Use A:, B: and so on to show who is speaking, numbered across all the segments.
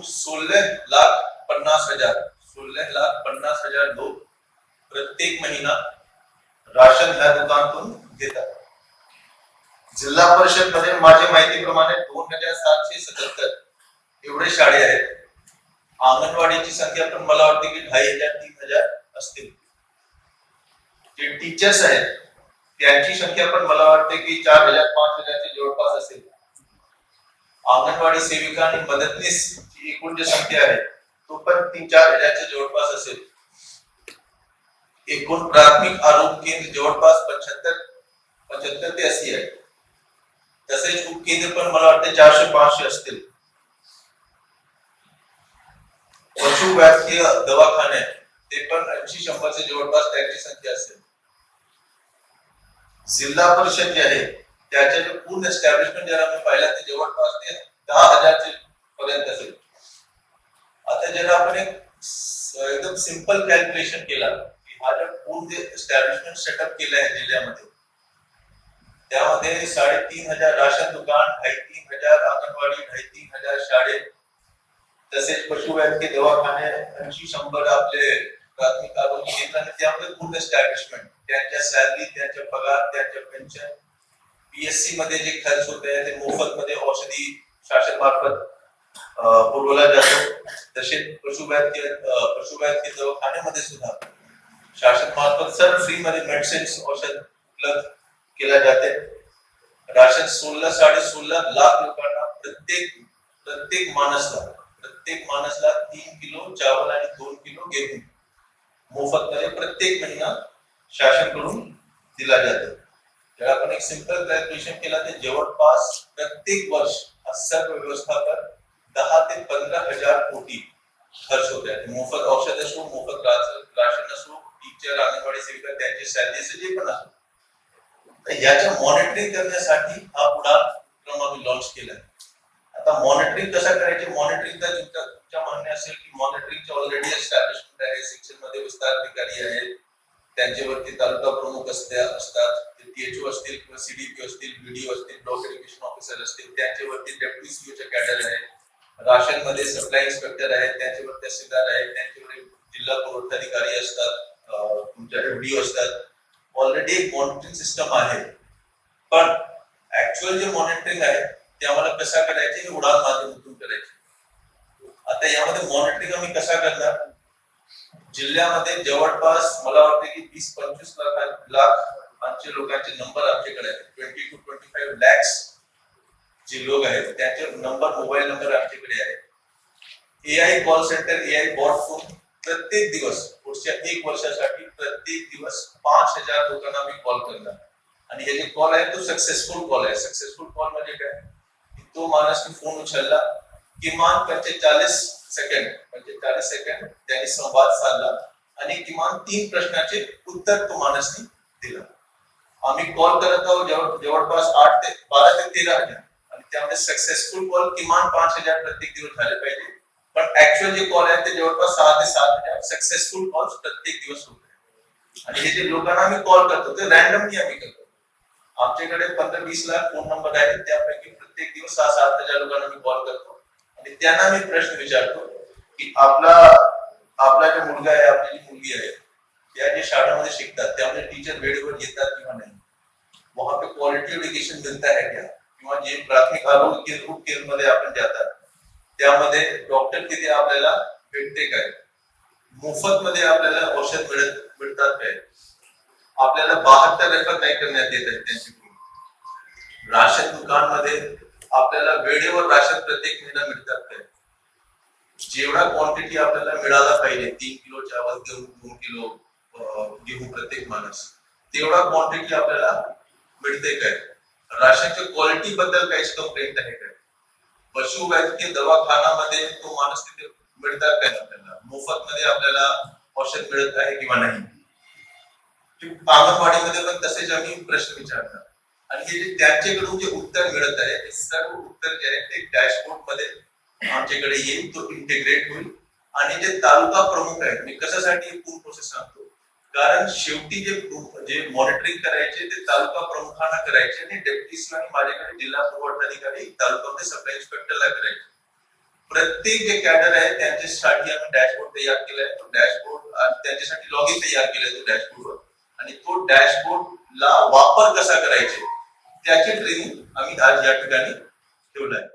A: सोलह लाख पन्नास हज़ार, सोलह लाख पन्नास हज़ार लोक प्रत्येक महिना राशन ह्या दुकानातून घेतात जिल्हा परिषद मध्ये माझ्या माहितीप्रमाणे दोन हज़ार सातशे सत्याहत्तर एवढे शाळे आहेत. अंगणवाडीची संख्या पण मला वाटते की ढाई हज़ार, तीन हज़ार असतील. जे टीचर्स आहेत, त्यांची संख्या पण मला वाटते की चार हज़ार, पाच हजारच्या जवळपास असेल. अंगणवाडी सेविका आणि मदतनीस एकूण जी संख्या आहे तो पण तीन चार हजारच्या जवळपास असेल एकूण प्राथमिक आरोग्य केंद्र जवळपास पंच्याहत्तर पंच्याहत्तर ते अस्सी आहे तसेच उपकेंद्र पण मला चारशे पाचशे असतील दवाखाने, ते पण ऐंशी शंभरच्या जवळपास त्यांची संख्या असेल। जिल्हा परिषद जे आहे त्याचे जे पूर्ण एस्टॅब्लिशमेंट पाहिला, ते जवळपास ते दहा हजारचे पर्यंत असेल। आता जर आपण एक एकदम सिंपल कॅल्क्युलेशन केला की हा जर पूर्ण एस्टॅब्लिशमेंट सेटअप केलं आहे जिल्ह्यामध्ये त्यामध्ये साडेतीन हजार राशन दुकान ढाई तीन हजार अंगणवाडी ढाई तीन हजार शाळे तसेच पशुवैद्यकीय दवाखाने ऐंशी शंभर आपले प्राथमिक आरोग्य केंद्र आणि त्यामध्ये पूर्ण एस्टॅब्लिशमेंट त्यांच्या सॅलरी त्यांच्या पगार त्यांच्या पेन्शन पीएससी मध्ये जे खर्च होते ते मोफत मध्ये औषधी शासन मार्फत पुरवला जातो. तसेच पशुवैद्य पशुवैद्य दवाखान्यामध्ये सुद्धा शासन मार्फत सर्व फ्री मध्ये मेडिसिन औषध उपलब्ध केल्या जाते. राशन सोळा साडे सोळा लाख लोकांना प्रत्येक प्रत्येक माणसाला प्रत्येक माणसाला तीन किलो चावल आणि दोन किलो गेहूं मोफत मध्ये प्रत्येक महिना शासनकडून दिला जातो. जर आपण एक सिंपल कॅल्क्युलेशन केला ते जवळपास प्रत्येक वर्ष हा सर्व व्यवस्थापन दहा ते पंधरा हजार कोटी खर्च होत्या मोफत औषध असो मोफत राशन असो टीचर अंगणवाडी सेविका त्यांची सॅलरी जे पण असो तर याच्या मॉनिटरिंग करण्यासाठी हा उपक्रम आम्ही लॉन्च केला आता मॉनिटरिंग कसा करायचे? मॉनिटरिंगचा तुमच्या तुमच्या म्हणणे असेल की मॉनिटरिंगचे ऑलरेडी एस्टॅब्लिशमेंट आहे. सेक्शनमध्ये विस्तार अधिकारी आहेत. त्यांच्यावरती तालुका प्रमुख असत्या असतात. टीएचओ असतील किंवा सीडीपी असतील बीडीओ असतील ब्लॉक एज्युकेशन ऑफिसर असतील त्यांच्यावरती डेप्युटी सीओच्या कॅडर आहे राशनमध्ये सप्लाय इन्स्पेक्टर आहेत त्यांच्यावर तहसीलदार आहेत त्यांच्याकडे जिल्हा पुरवठा अधिकारी असतात तुमच्या एफडीओ असतात. ऑलरेडी एक मॉनिटरिंग सिस्टम आहे. पण ऍक्च्युअल जे मॉनिटरिंग आहे ते आम्हाला कसा करायचे हे उडान माध्यमातून करायचे. आता यामध्ये मॉनिटरिंग आम्ही कसा करणार? जिल्ह्यामध्ये जवळपास मला वाटते की वीस पंचवीस लाख लाखांचे लोकांचे नंबर आमच्याकडे आहेत. Twenty two twenty five lakhs जे लोक आहेत त्यांचे नंबर मोबाईल नंबर आमच्याकडे आहे AI call centre AI bot phone प्रत्येक दिवस पुढच्या एक वर्षासाठी प्रत्येक दिवस पाच हजार लोकांना आम्ही कॉल करणार. आणि हे जे कॉल आहे तो सक्सेसफुल कॉल आहे. सक्सेसफुल कॉल म्हणजे काय? तो माणूस फोन उचलला किमान पंचेचाळीस सेकंड पंचेचाळीस सेकंड त्यांनी संवाद साधला आणि किमान तीन प्रश्नाचे उत्तर तो माणसने दिला. आम्ही कॉल करत आहोत जवळपास आठ ते बारा ते तेरा हजार. त्यामध्ये सक्सेसफुल कॉल किमान पाच हज़ार प्रत्येक दिवस झाले पाहिजे पण ऍक्च्युअल जे कॉल आहेत ते जवळपास सहा ते सात हज़ार सक्सेसफुल कॉल प्रत्येक दिवस होते आणि हे जे लोकांना आम्ही कॉल करतो ते रॅन्डमली आम्ही करतो आमच्याकडे पंधरा वीस लाख फ़ोन नंबर आहेत त्यापैकी प्रत्येक दिवस सहा सात हज़ार लोकांना मी कॉल करतो आणि त्यांना मी प्रश्न विचारतो की आपला आपला जो मुलगा आहे आपली जी मुलगी आहे त्या जे शाळेमध्ये शिकतात त्यामध्ये टीचर वेळेवर येतात किंवा नाही? वहाँ पे क्वालिटी एज्युकेशन मिळता है क्या? किंवा जे प्राथमिक आरोग्य केंद्र उपकेंद्रमध्ये आपण जातात त्यामध्ये डॉक्टर किती आपल्याला भेटते काय? मोफत मध्ये आपल्याला औषध मिळत मिळतात काय? आपल्याला बाहेरच्या रेफर नाही करण्यात येत आहेत त्यांच्याकडून राशन दुकानमध्ये आपल्याला वेळेवर राशन प्रत्येक महिना मिळतात काय? जेवढा क्वांटिटी आपल्याला मिळाला पाहिजे तीन किलो चावल घेऊन दोन किलो अं, प्रत्येक माणूस तेवढा क्वांटिटी आपल्याला मिळते काय? राशनच्या क्वालिटी बद्दल काहीच कंप्लेंट आहे काय पशुवैद्यकीय दवाखानामध्ये तो माणूस तिथे मिळतात काय आपल्याला मोफत मध्ये आपल्याला औषध मिळत आहे किंवा नाही? अंगणवाडीमध्ये पण तसेच आम्ही प्रश्न विचारतात. आणि हे जे त्यांच्याकडून जे उत्तर मिळत आहे ते सर्व उत्तर जे आहे ते डॅशबोर्डमध्ये आमच्याकडे येईल तो इंटिग्रेट होईल. आणि जे तालुका प्रमुख आहेत मी कशासाठी पूर्ण प्रोसेस सांगतो? कारण शेवटी जे जे मॉनिटरिंग करायचे ते तालुका प्रमुखांना करायचे आणि डेप्युटी आणि माझ्याकडे जिल्हा पुरवठा अधिकारी तालुक्यामध्ये सप्लाय इन्स्पेक्टरला करायचे. प्रत्येक जे कॅडर आहे त्यांच्यासाठी आम्ही डॅशबोर्ड तयार केलाय. तो डॅशबोर्ड त्यांच्यासाठी लॉग इन तयार केलाय तो डॅशबोर्डवर आणि तो डॅशबोर्ड ला वापर कसा करायचे त्याची ट्रेनिंग आम्ही आज या ठिकाणी ठेवलाय.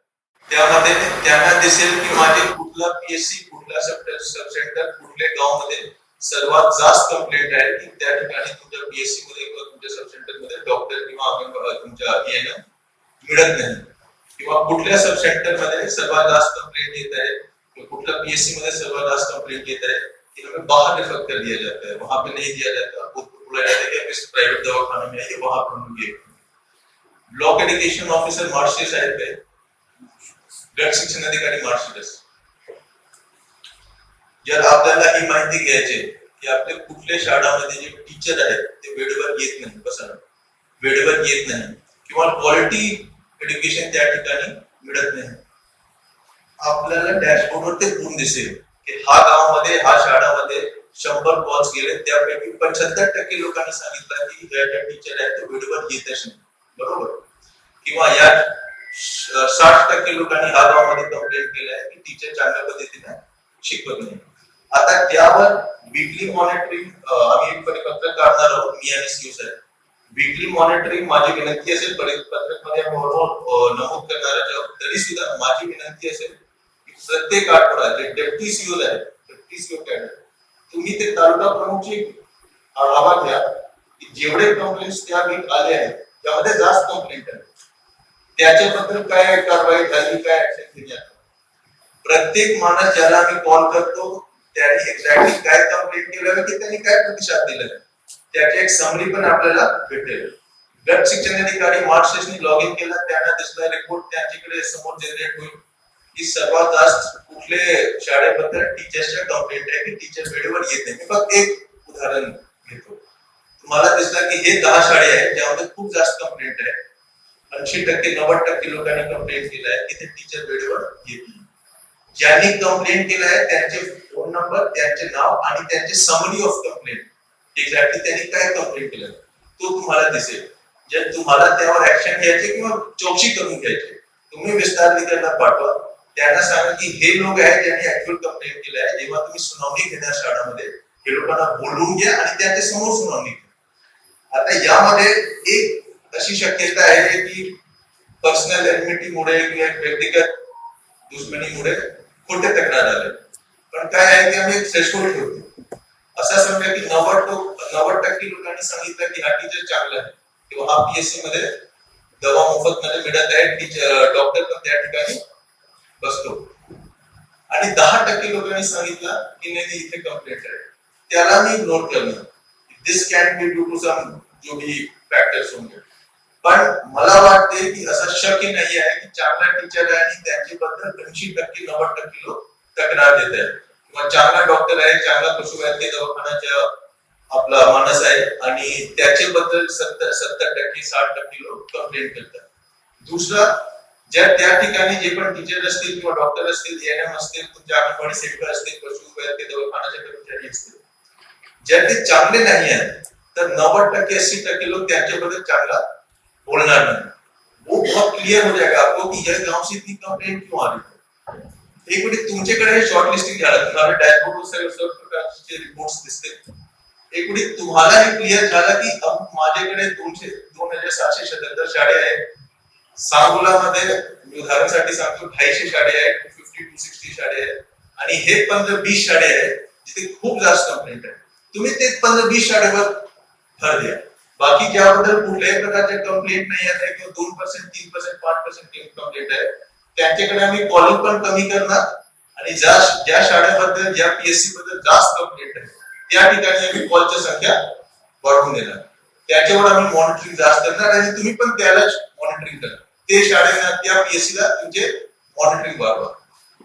A: त्यामध्ये त्यांना दिसेल की माझे कुठला पीएससी कुठला सब सब सेंटर कुठल्या गावमध्ये सर्वात जास्त कंप्लेंट आहे की त्या ठिकाणी तुमच्या पीएससी मध्ये किंवा तुमच्या सब सेंटर मध्ये डॉक्टर किंवा तुमच्या ENM मिळत नाही. किंवा कुठल्या सब सेंटर मध्ये सर्वात जास्त कंप्लेंट येत है किंवा कुठल्या पीएससी मध्ये सर्वात जास्त कंप्लेंट येत है कि हमें बाहर रेफर कर दिया जाता है वहाँ पे नहीं दिया जाता आपको बोला जाता है कि इस प्राइवेट दवाखाने में आइए वहाँ पर हम ये ब्लॉक एजुकेशन ऑफिसर मार्शेस आहेत काय गट शिक्षण अधिकारी मार्शेस जर आपल्याला ही माहिती घ्यायची की आपल्या कुठल्या शाळामध्ये जे टीचर आहेत ते वेळेवर येत नाही बसा वेळेवर येत नाही. किंवा क्वालिटी एज्युकेशन त्या ठिकाणी मिळत नाही. आपल्याला डॅशबोर्डवर ते गुण दिसेल की हा गावामध्ये हा शाळामध्ये शंभर कॉल्स गेले त्यापैकी पंच्याहत्तर टक्के लोकांनी सांगितलं की ज्या टीचर आहेत ते वेळेवर येतच नाही. बरोबर? किंवा या साठ टक्के लोकांनी हा गावामध्ये कंप्लेंट केलं आहे की टीचर चांगल्या पद्धतीने शिकवत नाही. आता त्यावर वीकली मॉनिटरिंग आम्ही एक परिपत्रक काढणार आहोत मी आणि सीओ साहेब. वीकली मॉनिटरिंग माझी विनंती असेल परिपत्रकमध्ये नमूद करणारा जॉब तरी सुद्धा माझी विनंती असेल प्रत्येक आठवडा जे डेप्टी सीओ आहेत डेप्टी सीओ कॅडर तुम्ही ते तालुका प्रमुखची आढावा घ्या की जेवढे कंप्लेंट्स त्या वीक आले आहेत त्यामध्ये जास्त कंप्लेंट आहेत त्याच्याबद्दल काय कारवाई झाली काय ऍक्शन घेण्यात प्रत्येक माणूस ज्याला आम्ही कॉल करतो त्यांनी एक्झॅक्टली काय कंप्लेंट केलं की त्यांनी काय प्रतिसाद दिला. त्याची एक समरी पण आपल्याला भेटेल. गट शिक्षण अधिकारी मार्क्सिसनी लॉग इन केला. त्यांना दिसला रिपोर्ट त्यांच्याकडे समोर जनरेट होईल. की सर्वात जास्त कुठले शाळेबद्दल टीचर्सच्या कंप्लेंट आहे की टीचर वेळेवर येत नाही. मी फक्त एक उदाहरण घेतो. तुम्हाला दिसलं की हे दहा शाळे आहेत ज्यामध्ये खूप जास्त कंप्लेंट आहे. ऐंशी टक्के नव्वद टक्के लोकांनी कंप्लेंट केलं आहे की ते टीचर वेळेवर येत नाही. ज्यांनी कंप्लेंट केलं आहे त्यांचे फोन नंबर त्यांचे नाव आणि त्यांचे समरी ऑफ कंप्लेंट एक्झॅक्टली त्यांनी काय कंप्लेंट केलं? तो तुम्हाला दिसेल. जर तुम्हाला त्यावर ऍक्शन घ्यायचे किंवा चौकशी करून घ्यायची तुम्ही विस्तार अधिकाऱ्याला पाठवा. त्यांना सांगा की हे लोक आहेत ज्यांनी ऍक्च्युअल कंप्लेंट केलं आहे जेव्हा तुम्ही सुनावणी घेणार शाळामध्ये हे लोकांना बोलवून घ्या आणि त्यांच्यासमोर सुनावणी घ्या. आता यामध्ये एक अशी शक्यता आहे की पर्सनल एनिमिटीमुळे किंवा व्यक्तिगत दुश्मनीमुळे खोटे तक्रार आले. पण काय आहे की आम्ही एक थ्रेशोल्ड ठेवतो. असं समजा की नव्वद नव्वद टक्के लोकांनी सांगितलं की हा टीचर चांगला आहे. किंवा हा पीएससी मध्ये दवा मोफत मध्ये मिळत आहे टीचर डॉक्टर पण त्या ठिकाणी बसतो. आणि दहा टक्के लोकांनी सांगितलं की नाही इथे कंप्लेंट आहे. त्याला मी नोट करणं this can be due to some जो भी फॅक्टर्स होंगे पण मला वाटते की असं शक्य नाही आहे की चांगला टीचर आहे आणि त्यांच्याबद्दल ऐंशी टक्के नव्वद टक्के लोक तक्रार देत आहेत. किंवा चांगला डॉक्टर आहे चांगला पशुवैद्य दवाखान्याच्या आपला माणस आहे आणि त्याच्याबद्दल सत्तर सत्तर टक्के साठ टक्के लोक कंप्लेंट करतात. दुसरा ज्या त्या ठिकाणी जे पण टीचर असतील किंवा डॉक्टर असतील एएनएम असतील तुमच्या अंगणवाडी सेविका असतील पशुवैद्य दवाखान्याचे कर्मचारी असतील. ज्या ते चांगले नाही आहेत तर नव्वद टक्के अस्सी टक्के लोक त्यांच्याबद्दल चांगला बहुत क्लियर हो जाएगा आपको कि यह गाँव से इतनी कंप्लेंट क्यों आ रही है? एक मिनिट तुमच्याकडे हे शॉर्ट लिस्टिंग झालं डॅशबोर्ड सर्व सर्व प्रकारचे रिपोर्ट्स दिसतील एक मिनिट तुम्हाला हे क्लिअर झालं की माझ्याकडे दोनशे दोन हज़ार सातशे सत्याहत्तर शाळे आहेत सांगोलामध्ये मी उदाहरणासाठी सांगतो अठ्ठावीसशे शाळे आहेत टू फिफ्टी टू सिक्स्टी शाळे आहेत आणि हे। पंधरा वीस शाळे आहेत जिथे खूप जास्त कंप्लेंट आहे तुम्ही ते पंधरा वीस शाळेवर भर द्या। बाकी ज्याबद्दल कुठल्याही प्रकारचे कंप्लेंट नाही आहेत किंवा दोन पर्सेंट तीन पर्सेंट पाच पर्सेंट कंप्लेंट आहे. त्यांच्याकडे आम्ही कॉलिंग पण कमी करणार आणि ज्या ज्या शाळेबद्दल ज्या पीएससी बद्दल जास्त कंप्लेंट आहे त्या ठिकाणी आम्ही कॉलची संख्या वाढवून देणार. त्याच्यावर आम्ही मॉनिटरिंग जास्त करणार आणि तुम्ही पण त्यालाच मॉनिटरिंग करा. ते शाळेला त्या पीएससी ला तुमचे मॉनिटरिंग वाढवा.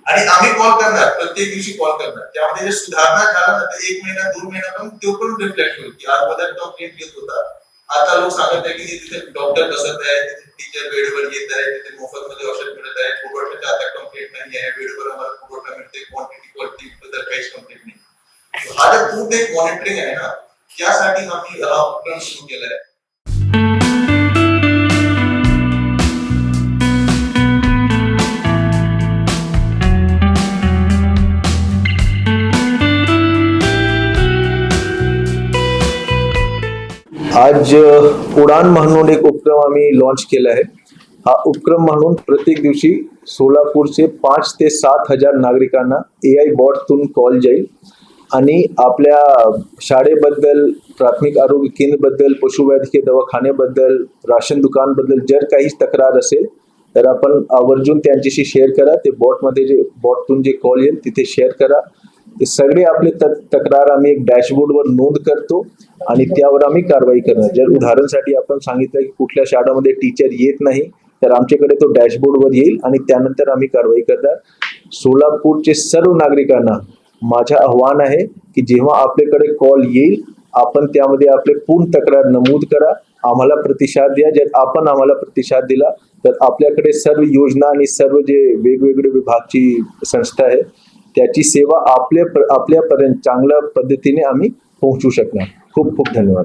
A: आणि आम्ही कॉल करणार प्रत्येक दिवशी कॉल करणार. त्यामध्ये जर सुधारणा झाला ना तर एक महिना दोन महिना पण तो पण रिफ्लेक्ट होईल की अगोदर कंप्लेंट येत होता. आता लोक सांगत आहे की तिथे डॉक्टर बसत आहे, तिथे टीचर वेळेवर येत आहे, तिथे मोफत मध्ये औषध मिळत आहे. पुरवठ्याचा आता कंप्लेंट नाही आहे. वेळेवर आम्हाला पुरवठा मिळते क्वांटिटी क्वालिटी बद्दल काहीच कंप्लेंट नाही. हा जो पूर्ण एक मॉनिटरिंग आहे ना. त्यासाठी आम्ही हा उपक्रम सुरू केला आहे आज उडान म्हणून एक उपक्रम आम्ही लॉन्च केला आहे. हा उपक्रम म्हणून प्रत्येक दिवशी सोलापूरचे पाच ते सात हजार नागरिकांना ए आय बॉटतून कॉल जाईल आणि आपल्या शाळेबद्दल प्राथमिक आरोग्य केंद्रबद्दल पशुवैद्यकीय दवाखान्याबद्दल राशन दुकानबद्दल जर काही तक्रार असेल तर आपण आवर्जून त्यांच्याशी शेअर करा. ते बॉटमध्ये जे बॉटतून जे कॉल येईल तिथे शेअर करा. ते सगळे आपले तक्रार आम्ही एक डॅशबोर्डवर नोंद करतो आणि त्यावर आम्ही कारवाई करणार. जर उदाहरणसाठी आपण सांगितलं की कुठल्या शाळेमध्ये टीचर येत नाही तर आमच्याकडे तो डॅशबोर्डवर येईल आणि त्यानंतर आम्ही कारवाई करणार. सोलापूरचे सर्व नागरिकांना माझं आव्हान आहे की जेव्हा आपल्याकडे कॉल येईल आपण त्यामध्ये आपले पूर्ण तक्रार नमूद करा. आम्हाला प्रतिसाद द्या. जर आपण आम्हाला प्रतिसाद दिला तर आपल्याकडे सर्व योजना आणि सर्व जे वेगवेगळे विभागची संस्था आहे त्याची सेवा आपल्या आपल्यापर्यंत चांगल्या पद्धतीने आम्ही पोहोचू शकणार. खूप खूप धन्यवाद.